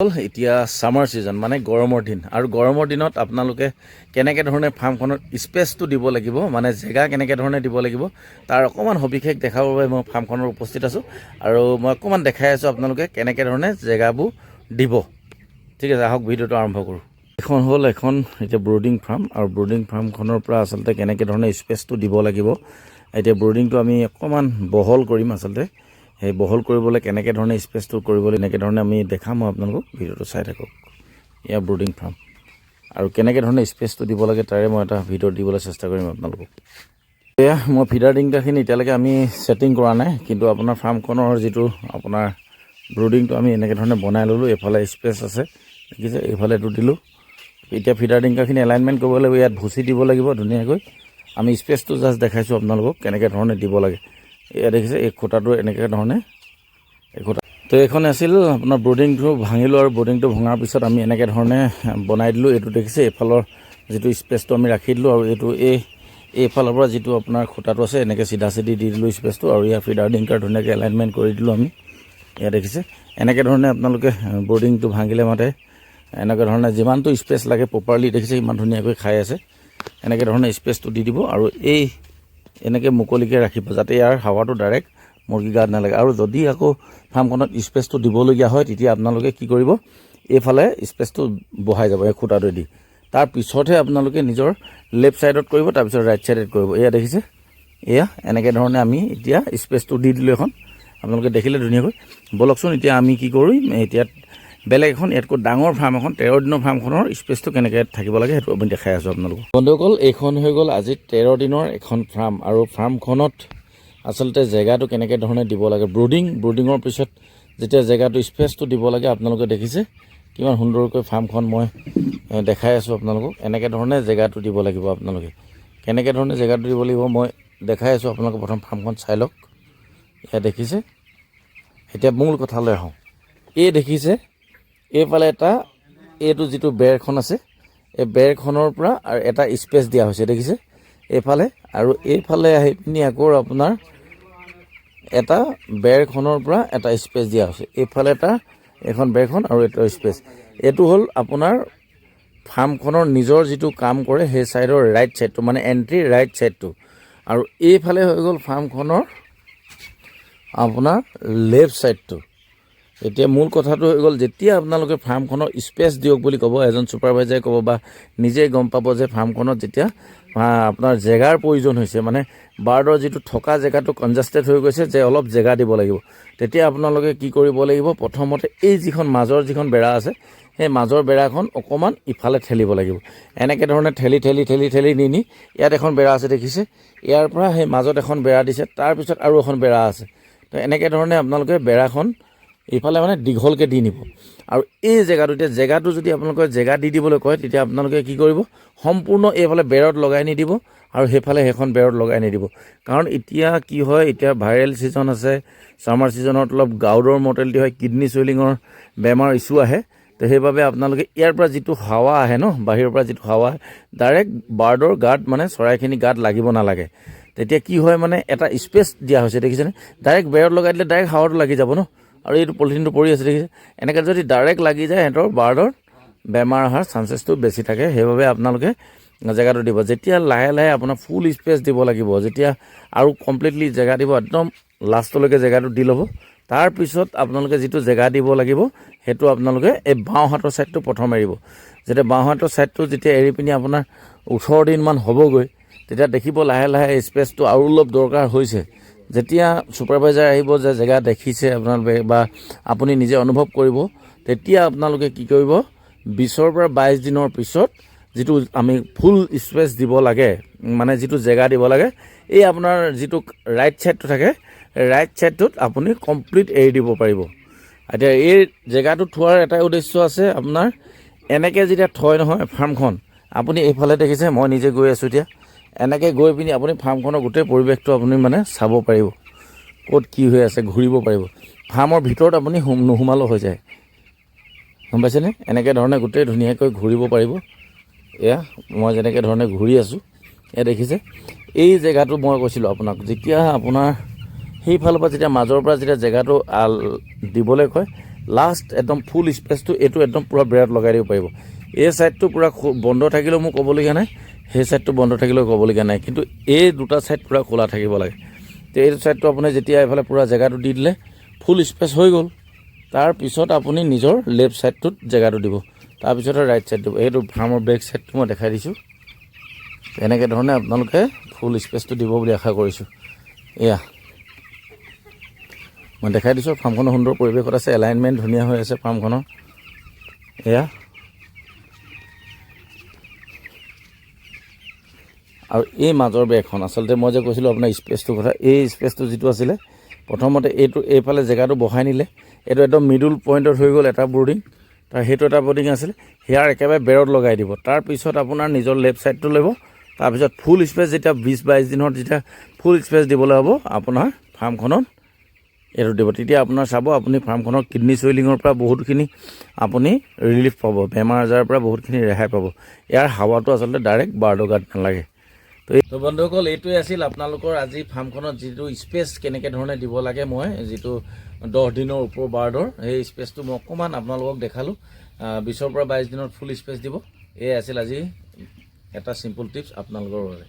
এতিয়া summer season মানে গৰমৰ দিন। আৰু গৰমৰ দিনত আপোনালোকে কেনেকৈ ধৰণে ফাৰ্মখনত স্পেচটো দিব লাগিব মানে জেগা কেনেকৈ ধৰণে দিব লাগিব তাৰ অকণমান সবিশেষ দেখাবৰ বাবে মই ফাৰ্মখনত উপস্থিত আছোঁ। আৰু মই অকণমান দেখাই আছোঁ আপোনালোকে কেনেকৈ ধৰণে জেগাবোৰ দিব। ঠিক আছে আহক ভিডিঅ'টো আৰম্ভ কৰোঁ। এখন হ'ল এখন এতিয়া ব্ৰুডিং ফাৰ্ম আৰু ব্ৰুডিং ফাৰ্মখনৰ পৰা আচলতে কেনেকৈ ধৰণে স্পেচটো দিব লাগিব। এতিয়া ব্ৰুডিংটো আমি অকণমান বহল কৰিম আচলতে। সেই বহল কৰিবলৈ কেনেকৈ ধৰণে স্পেচটো কৰিবলৈ এনেকৈ ধৰণে আমি দেখাম মই আপোনালোকক ভিডিঅ'টো চাই থাকক। এয়া ব্ৰুডিং ফাৰ্ম। আৰু কেনেকৈ ধৰণে স্পেচটো দিব লাগে তাৰে মই এটা ভিডিঅ' দিবলৈ চেষ্টা কৰিম আপোনালোকক। এয়া, মই ফিডাৰ ডিংকাখিনি এতিয়ালৈকে আমি ছেটিং কৰা নাই, কিন্তু আপোনাৰ ফাৰ্মখনৰ যিটো আপোনাৰ ব্ৰুডিংটো আমি এনেকৈ ধৰণে বনাই ল'লোঁ, এইফালে স্পেচ আছে। দেখিছে এইফালে এইটো দিলোঁ। এতিয়া ফিডাৰ ডিংকাখিনি এলাইনমেণ্ট কৰিব লাগিব, ইয়াত ভুচি দিব লাগিব ধুনীয়াকৈ। আমি স্পেচটো জাষ্ট দেখাইছোঁ আপোনালোকক কেনেকৈ ধৰণে দিব লাগে। এয়া দেখিছে, এই খুঁটাটো এনেকৈ ধৰণে, এই খুঁটা। তো এইখন আছিল আপোনাৰ বৰ্ডিংটো ভাঙিলোঁ আৰু বৰ্ডিংটো ভঙাৰ পিছত আমি এনেকৈ ধৰণে বনাই দিলোঁ। এইটো দেখিছে, এইফালৰ যিটো স্পেচটো আমি ৰাখি দিলোঁ আৰু এইটো এই, এইফালৰ পৰা যিটো আপোনাৰ খুঁটাটো আছে, এনেকৈ চিধা চিধি দি দিলোঁ স্পেচটো আৰু ইয়াৰ ফিডাৰ ডিংকাৰ ধুনীয়াকৈ এলাইনমেণ্ট কৰি দিলোঁ আমি। এয়া দেখিছে, এনেকৈ ধৰণে আপোনালোকে বৰ্ডিংটো ভাঙিলে মাতে। এনেকৈ ধৰণে যিমানটো স্পেচ লাগে প্ৰপাৰলি দেখিছে, ইমান ধুনীয়াকৈ খাই আছে। এনেকৈ ধৰণে স্পেচটো দি দিব আৰু এই এনেকৈ মুকলিকৈ ৰাখিব, যাতে ইয়াৰ হাৱাটো ডাইৰেক্ট মুৰ্গী গাত নালাগে। আৰু যদি আকৌ ফাৰ্মখনত স্পেচটো দিবলগীয়া হয়, তেতিয়া আপোনালোকে কি কৰিব? এইফালে স্পেচটো বহাই যাব এই খুঁটাটোৱেদি তাৰ পিছতহে আপোনালোকে নিজৰ লেফ্ট ছাইডত কৰিব তাৰপিছত ৰাইট ছাইডত কৰিব। এয়া দেখিছে? এয়া, এনেকৈ ধৰণে আমি এতিয়া স্পেচটো দি দিলোঁ এখন। আপোনালোকে দেখিলে ধুনীয়াকৈ। ব'লকচোন, এতিয়া আমি কি কৰিম? এতিয়া বেলেগ এখন ইয়াতকৈ ডাঙৰ ফাৰ্ম এখন তেৰ দিনৰ ফাৰ্মখনৰ স্পেচটো কেনেকৈ থাকিব লাগে সেইটো আমি দেখাই আছোঁ আপোনালোকক। বন্ধুসকল এইখন হৈ গ'ল আজি তেৰ দিনৰ এখন ফাৰ্ম আৰু ফাৰ্মখনত আচলতে জেগাটো কেনেকৈ ধৰণে দিব লাগে ব্ৰুডিং ব্ৰুডিঙৰ পিছত যেতিয়া জেগাটো স্পেচটো দিব লাগে আপোনালোকে দেখিছে কিমান সুন্দৰকৈ ফাৰ্মখন মই দেখাই আছোঁ আপোনালোকক এনেকৈ ধৰণে জেগাটো দিব লাগিব আপোনালোকে। কেনেকৈ ধৰণে জেগাটো দিব লাগিব মই দেখাই আছোঁ আপোনালোকে প্ৰথম ফাৰ্মখন চাই লওক। এয়া দেখিছে? এতিয়া মূল কথালৈ আহোঁ। এই দেখিছে? এইফালে এটা এইটো যিটো বেৰখন আছে। এই বেৰখনৰ পৰা আৰু এটা স্পেচ দিয়া হৈছে, দেখিছে? এইফালে আৰু এইফালে আহি পিনি আকৌ আপোনাৰ এটা বেৰখনৰ পৰা এটা স্পেচ দিয়া হৈছে। এইফালে এটা এখন বেৰখন আৰু এটা স্পেচ। এইটো হ'ল আপোনাৰ ফাৰ্মখনৰ নিজৰ যিটো কাম কৰে, সেই ছাইডৰ ৰাইট ছাইডটো মানে এণ্ট্ৰি ৰাইট ছাইডটো আৰু এইফালে হৈ গ'ল ফাৰ্মখনৰ আপোনাৰ লেফ্ট ছাইডটো এতিয়া মূল কথাটো হৈ গ'ল, যেতিয়া আপোনালোকে ফাৰ্মখনৰ স্পেচ দিয়ক বুলি ক'ব, এজন ছুপাৰভাইজাৰে ক'ব বা নিজেই গম পাব যে ফাৰ্মখনত যেতিয়া আপোনাৰ জেগাৰ প্ৰয়োজন হৈছে মানে বাৰ্ডৰ যিটো থকা জেগাটো কনজাষ্টেড হৈ গৈছে যে অলপ জেগা দিব লাগিব। তেতিয়া আপোনালোকে কি কৰিব লাগিব, প্ৰথমতে এই যিখন মাজৰ যিখন বেৰা আছে, সেই মাজৰ বেৰাখন অকণমান ইফালে ঠেলিব লাগিব। এনেকৈ ধৰণে ঠেলি ঠেলি ঠেলি ঠেলি নি নি ইয়াত এখন বেৰা আছে দেখিছে, ইয়াৰ পৰা সেই মাজত এখন বেৰা দিছে, তাৰপিছত আৰু এখন বেৰা আছে। তো এনেকৈ ধৰণে আপোনালোকে বেৰাখন ইফালে মানে দীঘলকৈ দি নিব। আৰু এই জেগাটো এতিয়া, জেগাটো যদি আপোনালোকে জেগা দি দিবলৈ কয়, তেতিয়া আপোনালোকে কি কৰিব? সম্পূৰ্ণ এইফালে বেৰত লগাই নিদিব আৰু সেইফালে সেইখন বেৰত লগাই নিদিব। কাৰণ এতিয়া কি হয়, এতিয়া ভাইৰেল ছিজন আছে, ছামাৰ ছিজনত অলপ গাউডৰ মৰ্টেলিটি হয়, কিডনী চুইলিঙৰ বেমাৰ ইছ্যু আহে। তো সেইবাবে আপোনালোকে ইয়াৰ পৰা যিটো হাৱা আহে ন, বাহিৰৰ পৰা যিটো হাৱা আহে ডাইৰেক্ট বাৰ্ডৰ গাত মানে চৰাইখিনি গাত লাগিব নালাগে। তেতিয়া কি হয় মানে এটা স্পেচ দিয়া হৈছে, দেখিছেনে? ডাইৰেক্ট বেৰত লগাই দিলে ডাইৰেক্ট হাৱাটো লাগি যাব ন। আৰু এইটো পলিথিনটো পৰি আছে, দেখিছে? এনেকৈ যদি ডাইৰেক্ট লাগি যায়, সিহঁতৰ বাৰ্ডৰ বেমাৰ অহাৰ চান্সেছটো বেছি থাকে। সেইবাবে আপোনালোকে জেগাটো দিব। যেতিয়া লাহে লাহে আপোনাৰ ফুল স্পেচ দিব লাগিব, যেতিয়া আৰু কমপ্লিটলি জেগা দিব, একদম লাষ্টলৈকে জেগাটো দি ল'ব। তাৰপিছত আপোনালোকে যিটো জেগা দিব লাগিব, সেইটো আপোনালোকে এই বাওঁ হাতৰ ছাইডটো প্ৰথম এৰিব। যেতিয়া বাওঁ হাতৰ ছাইডটো যেতিয়া এৰি পিনি আপোনাৰ ওঠৰ দিনমান হ'বগৈ, তেতিয়া দেখিব লাহে লাহে স্পেচটো আৰু অলপ দৰকাৰ হৈছে। যেতিয়া ছুপাৰভাইজাৰ আহিব যে জেগা দেখিছে আপোনালোকে বা আপুনি নিজে অনুভৱ কৰিব, তেতিয়া আপোনালোকে কি কৰিব? বিছৰ পৰা বাইছ দিনৰ পিছত যিটো আমি ফুল স্পেচ দিব লাগে মানে যিটো জেগা দিব লাগে, এই আপোনাৰ যিটো ৰাইট ছাইডটো থাকে ৰাইট ছাইডটোত আপুনি কমপ্লিট এৰি দিব পাৰিব। এতিয়া এই জেগাটো থোৱাৰ এটাই উদ্দেশ্য আছে আপোনাৰ, এনেকৈ যেতিয়া থয় নহয় ফাৰ্মখন, আপুনি এইফালে দেখিছে, মই নিজে গৈ আছোঁ এতিয়া। এনেকৈ গৈ পিনি আপুনি ফাৰ্মখনৰ গোটেই পৰিৱেশটো আপুনি মানে চাব পাৰিব। ক'ত কি হৈ আছে, ঘূৰিব পাৰিব। ফাৰ্মৰ ভিতৰত আপুনি সোম হৈ যায়। গম পাইছেনে? এনেকৈ ধৰণে গোটেই ধুনীয়াকৈ ঘূৰিব পাৰিব। এয়া, মই যেনেকৈ ধৰণে ঘূৰি আছোঁ, এয়া দেখিছে। এই জেগাটো মই কৈছিলোঁ আপোনাক, যেতিয়া আপোনাৰ সেইফালৰ পৰা যেতিয়া, মাজৰ পৰা যেতিয়া জেগাটো দিবলৈ কয় লাষ্ট একদম ফুল স্পেচটো এইটো একদম পূৰা বেৰত লগাই দিব পাৰিব। এই ছাইডটো পূৰা বন্ধ থাকিলেও মোক ক'বলগীয়া নাই। সেই ছাইডটো বন্ধ থাকিলেও ক'বলগীয়া নাই। কিন্তু এই দুটা ছাইড পূৰা খোলা থাকিব লাগে। তো এইটো ছাইডটো আপুনি যেতিয়া এইফালে পূৰা জেগাটো দি দিলে ফুল স্পেচ হৈ গ'ল। তাৰপিছত আপুনি নিজৰ লেফ্ট ছাইডটোত জেগাটো দিব। তাৰপিছতে ৰাইট ছাইড দিব। এইটো ফাৰ্মৰ বেক ছাইডটো মই দেখাই দিছোঁ। এনেকৈ ধৰণে আপোনালোকে ফুল স্পেচটো দিব বুলি আশা কৰিছোঁ। এয়া। মই দেখাই দিছোঁ ফাৰ্মখনৰ সুন্দৰ পৰিৱেশত আছে এলাইনমেণ্ট ধুনীয়া হৈ আছে ফাৰ্মখনৰ এয়া। আৰু এই মাজৰ বেৰখন, আচলতে মই যে কৈছিলোঁ আপোনাৰ স্পেচটোৰ কথা, এই স্পেচটো যিটো আছিলে, প্ৰথমতে এইটো, এইফালে জেগাটো বহাই নিলে। এইটো একদম মিডল পইণ্টত হৈ গ'ল এটা বৰ্ডিং তাৰ সেইটো এটা বৰ্ডিং আছিলে, সেয়াৰ একেবাৰে বেৰত লগাই দিব। তাৰপিছত আপোনাৰ নিজৰ লেফ্ট ছাইডটো ল'ব তাৰপিছত ফুল স্পেচ যেতিয়া বিছ বাইছ দিনত যেতিয়া ফুল স্পেচ দিবলৈ হ'ব, আপোনাৰ ফাৰ্মখনত এইটো দিব। তেতিয়া আপোনাৰ চাব, আপুনি ফাৰ্মখনৰ কিডনী চুইলিঙৰ পৰা বহুতখিনি আপুনি ৰিলিফ পাব বেমাৰ আজাৰৰ পৰা বহুতখিনি ৰেহাই পাব। ইয়াৰ হাৱাটো আচলতে ডাইৰেক্ট বাৰ্ডৰ গাত নালাগে। তো বন্ধুসকল এইটোৱে আছিল আপোনালোকৰ আজি ফাৰ্মখনত যিটো স্পেচ কেনেকৈ ধৰণে দিব লাগে মই যিটো দহ দিনৰ ওপৰ বাৰ্ডৰ সেই স্পেচটো মই অকণমান আপোনালোকক দেখালোঁ। বিছৰ পৰা বাইছ দিনত ফুল স্পেচ দিব। এয়াই আছিল আজি এটা চিম্পুল টিপছ আপোনালোকৰ বাবে।